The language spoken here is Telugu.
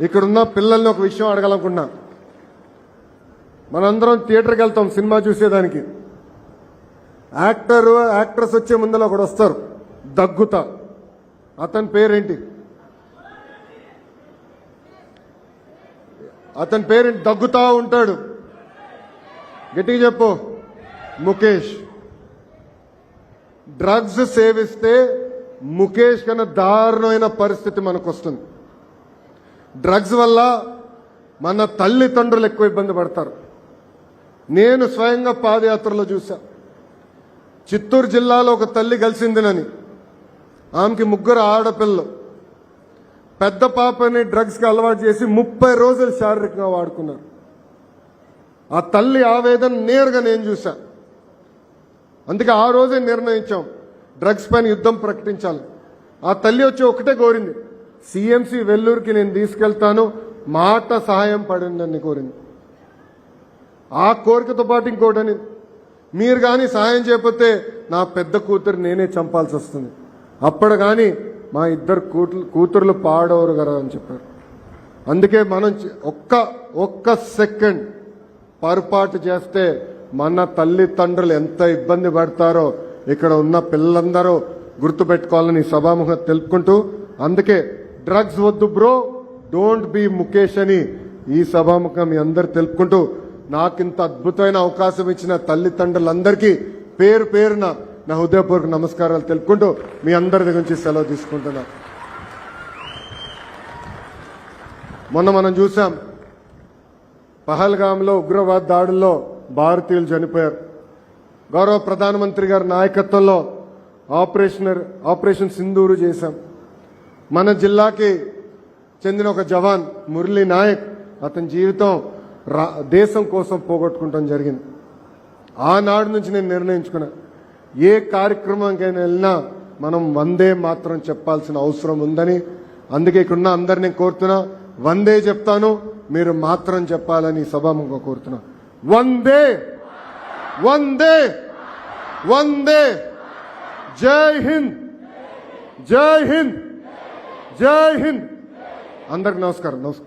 ఇక్కడున్న పిల్లల్ని ఒక విషయం అడగాలనుకున్నా. మనందరం థియేటర్కి వెళ్తాం సినిమా చూసేదానికి. యాక్టర్ యాక్ట్రెస్ వచ్చే ముందర ఒకడు వస్తారు దగ్గుతా. అతని పేరేంటి? అతని పేరేంటి? దగ్గుతా ఉంటాడు. గట్టిగా చెప్పు. ముఖేష్. డ్రగ్స్ సేవిస్తే ముఖేష్ కన్నా దారుణమైన పరిస్థితి మనకు వస్తుంది డ్రగ్స్ వల్ల మన తల్లిదండ్రులు ఎక్కువ ఇబ్బంది పడతారు. నేను స్వయంగా పాదయాత్రలో చూసా చిత్తూరు జిల్లాలో ఒక తల్లి కలిసిందినని. ఆమెకి ముగ్గురు ఆడపిల్లలు. పెద్ద పాపని డ్రగ్స్కి అలవాటు చేసి ముప్పై రోజులు శారీరకంగా వాడుకున్నారు. ఆ తల్లి ఆవేదన నేరుగా నేను చూసా అందుకే ఆ రోజే నిర్ణయించాం. డ్రగ్స్ పైన యుద్ధం ప్రకటించాలి. ఆ తల్లి వచ్చి ఒకటే కోరింది. సిఎంసి వెల్లూరుకి నేను తీసుకెళ్తాను. మాట సహాయం పడిందని కోరింది. ఆ కోరికతో పాటు ఇంకోటని మీరు కానీ సహాయం చేయకపోతే నా పెద్ద కూతురు నేనే చంపాల్సి వస్తుంది. అప్పుడు కానీ మా ఇద్దరు కూతురు కూతుర్లు పాడవరు కదా అని చెప్పారు. అందుకే మనం ఒక్క ఒక్క సెకండ్ పొరపాటు చేస్తే మన తల్లిదండ్రులు ఎంత ఇబ్బంది పడతారో ఇక్కడ ఉన్న పిల్లలందరూ గుర్తుపెట్టుకోవాలని సభాముఖం తెలుపుకుంటూ అందుకే డ్రగ్స్ వద్దు బ్రో. డోంట్ బి ముఖేష్ అని ఈ సభాముఖం మీ అందరు తెలుపుకుంటూ నాకింత అద్భుతమైన అవకాశం ఇచ్చిన తల్లిదండ్రులందరికీ పేరు పేరున నా హృదయపూర్వక నమస్కారాలు తెలుపుకుంటూ మీ అందరి దగ్గర నుంచి సెలవు తీసుకుంటున్నా. మొన్న మనం చూసాం పహల్గాంలో ఉగ్రవాద దాడుల్లో భారతీయులు చనిపోయారు. గౌరవ ప్రధానమంత్రి గారి నాయకత్వంలో ఆపరేషన్ ఆపరేషన్ సింధూరు చేశాం. మన జిల్లాకి చెందిన ఒక జవాన్ మురళీ నాయక్ అతని జీవితం రా- దేశం కోసం పోగొట్టుకుంటాం జరిగింది. ఆనాడు నుంచి నేను నిర్ణయించుకున్నా ఏ కార్యక్రమానికైనా వెళ్ళినా మనం వందే మాత్రం చెప్పాల్సిన అవసరం ఉందని. అందుకే ఇక్కడున్న అందరినీ కోరుతున్నా వందే చెప్తాను మీరు మాత్రం చెప్పాలని సభాముఖంగా కోరుతున్నా. వందే! వందే! వందే! జై హింద్! జై హింద్! జై హింద్. అందరికి నమస్కారం నమస్కారం.